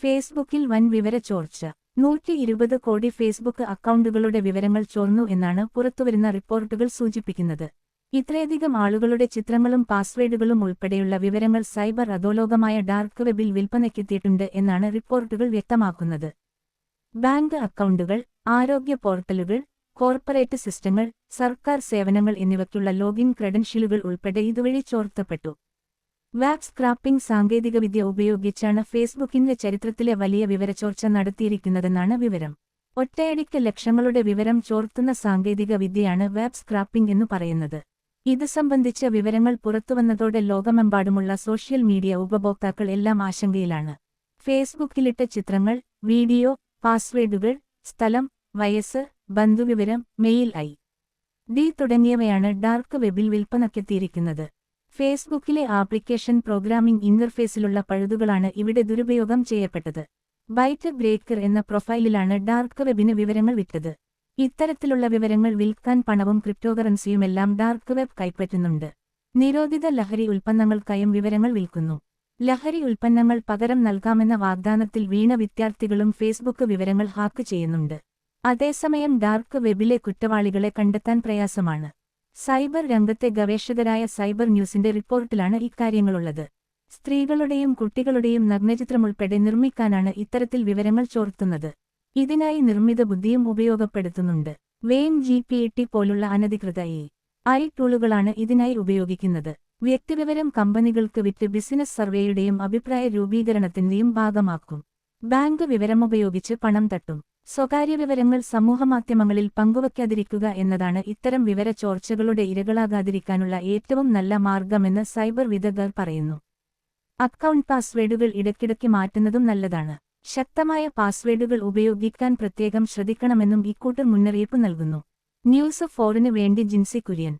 ഫേസ്ബുക്കിൽ വൻ വിവര ചോർച്ച. നൂറ്റി ഇരുപത് കോടി ഫേസ്ബുക്ക് അക്കൗണ്ടുകളുടെ വിവരങ്ങൾ ചോർന്നു എന്നാണ് പുറത്തുവരുന്ന റിപ്പോർട്ടുകൾ സൂചിപ്പിക്കുന്നത്. ഇത്രയധികം ആളുകളുടെ ചിത്രങ്ങളും പാസ്വേഡുകളും ഉൾപ്പെടെയുള്ള വിവരങ്ങൾ സൈബർ അധോലോകമായ ഡാർക്ക് വെബിൽ വിൽപ്പനയ്ക്കെത്തിയിട്ടുണ്ട് എന്നാണ് റിപ്പോർട്ടുകൾ വ്യക്തമാക്കുന്നത്. ബാങ്ക് അക്കൗണ്ടുകൾ ആരോഗ്യ പോർട്ടലുകൾ കോർപ്പറേറ്റ് സിസ്റ്റങ്ങൾ സർക്കാർ സേവനങ്ങൾ എന്നിവയ്ക്കുള്ള ലോഗിൻ ക്രെഡൻഷ്യലുകൾ ഉൾപ്പെടെ ഇതുവഴി ചോർത്തപ്പെട്ടു. വാപ് സ്ക്രാപ്പിംഗ് സാങ്കേതികവിദ്യ ഉപയോഗിച്ചാണ് ഫേസ്ബുക്കിന്റെ ചരിത്രത്തിലെ വലിയ വിവരചോർച്ച നടത്തിയിരിക്കുന്നതെന്നാണ് വിവരം. ഒറ്റയടിക്ക് ലക്ഷങ്ങളുടെ വിവരം ചോർത്തുന്ന സാങ്കേതിക വിദ്യയാണ് സ്ക്രാപ്പിംഗ് എന്നു പറയുന്നത്. ഇത് സംബന്ധിച്ച വിവരങ്ങൾ പുറത്തുവന്നതോടെ ലോകമെമ്പാടുമുള്ള സോഷ്യൽ മീഡിയ ഉപഭോക്താക്കൾ എല്ലാം ആശങ്കയിലാണ്. ഫേസ്ബുക്കിലിട്ട ചിത്രങ്ങൾ വീഡിയോ പാസ്വേഡുകൾ സ്ഥലം വയസ്സ് ബന്ധുവിവരം മെയിൽ ഐ ഡി തുടങ്ങിയവയാണ് ഡാർക്ക് വെബിൽ വിൽപ്പനക്കെത്തിയിരിക്കുന്നത് ഫേസ്ബുക്കിലെ ആപ്ലിക്കേഷൻ പ്രോഗ്രാമിംഗ് ഇന്റർഫേസിലുള്ള പഴുതുകളാണ് ഇവിടെ ദുരുപയോഗം ചെയ്യപ്പെട്ടത്. ബൈറ്റ് ബ്രേക്കർ എന്ന പ്രൊഫൈലിലാണ് ഡാർക്ക് വെബിന് വിവരങ്ങൾ വിട്ടത്. ഇത്തരത്തിലുള്ള വിവരങ്ങൾ വിൽക്കാൻ പണവും ക്രിപ്റ്റോകറൻസിയുമെല്ലാം ഡാർക്ക് വെബ് കൈപ്പറ്റുന്നുണ്ട്. നിരോധിത ലഹരി ഉൽപ്പന്നങ്ങൾക്കായും വിവരങ്ങൾ വിൽക്കുന്നു. ലഹരി ഉൽപ്പന്നങ്ങൾ പകരം നൽകാമെന്ന വാഗ്ദാനത്തിൽ വീണ വിദ്യാർത്ഥികളും ഫേസ്ബുക്ക് വിവരങ്ങൾ ഹാക്ക് ചെയ്യുന്നുണ്ട്. അതേസമയം ഡാർക്ക് വെബിലെ കുറ്റവാളികളെ കണ്ടെത്താൻ പ്രയാസമാണ്. സൈബർ രംഗത്തെ ഗവേഷകരായ സൈബർ ന്യൂസിന്റെ റിപ്പോർട്ടിലാണ് ഇക്കാര്യങ്ങളുള്ളത്. സ്ത്രീകളുടെയും കുട്ടികളുടെയും നഗ്നചിത്രമുൾപ്പെടെ നിർമ്മിക്കാനാണ് ഇത്തരത്തിൽ വിവരങ്ങൾ ചോർത്തുന്നത്. ഇതിനായി നിർമ്മിത ബുദ്ധിയും ഉപയോഗപ്പെടുത്തുന്നുണ്ട്. വെയിൻ ജി പി ടി പോലുള്ള അനധികൃത എ ഐ ടൂളുകളാണ് ഇതിനായി ഉപയോഗിക്കുന്നത്. വ്യക്തിവിവരം കമ്പനികൾക്ക് വിറ്റ് ബിസിനസ് സർവേയുടെയും അഭിപ്രായ രൂപീകരണത്തിന്റെയും ഭാഗമാക്കും. ബാങ്ക് വിവരമുപയോഗിച്ച് പണം തട്ടും. സ്വകാര്യ വിവരങ്ങൾ സമൂഹമാധ്യമങ്ങളിൽ പങ്കുവയ്ക്കാതിരിക്കുക എന്നതാണ് ഇത്തരം വിവര ചോർച്ചകളുടെ ഇരകളാകാതിരിക്കാനുള്ള ഏറ്റവും നല്ല മാർഗമെന്ന് സൈബർ വിദഗ്ധർ പറയുന്നു. അക്കൗണ്ട് പാസ്വേഡുകൾ ഇടയ്ക്കിടയ്ക്ക് മാറ്റുന്നതും നല്ലതാണ്. ശക്തമായ പാസ്വേഡുകൾ ഉപയോഗിക്കാൻ പ്രത്യേകം ശ്രദ്ധിക്കണമെന്നും ഇക്കൂട്ടർ മുന്നറിയിപ്പ് നൽകുന്നു. ന്യൂസ് ഫോറിന് വേണ്ടി ജിൻസി കുര്യൻ.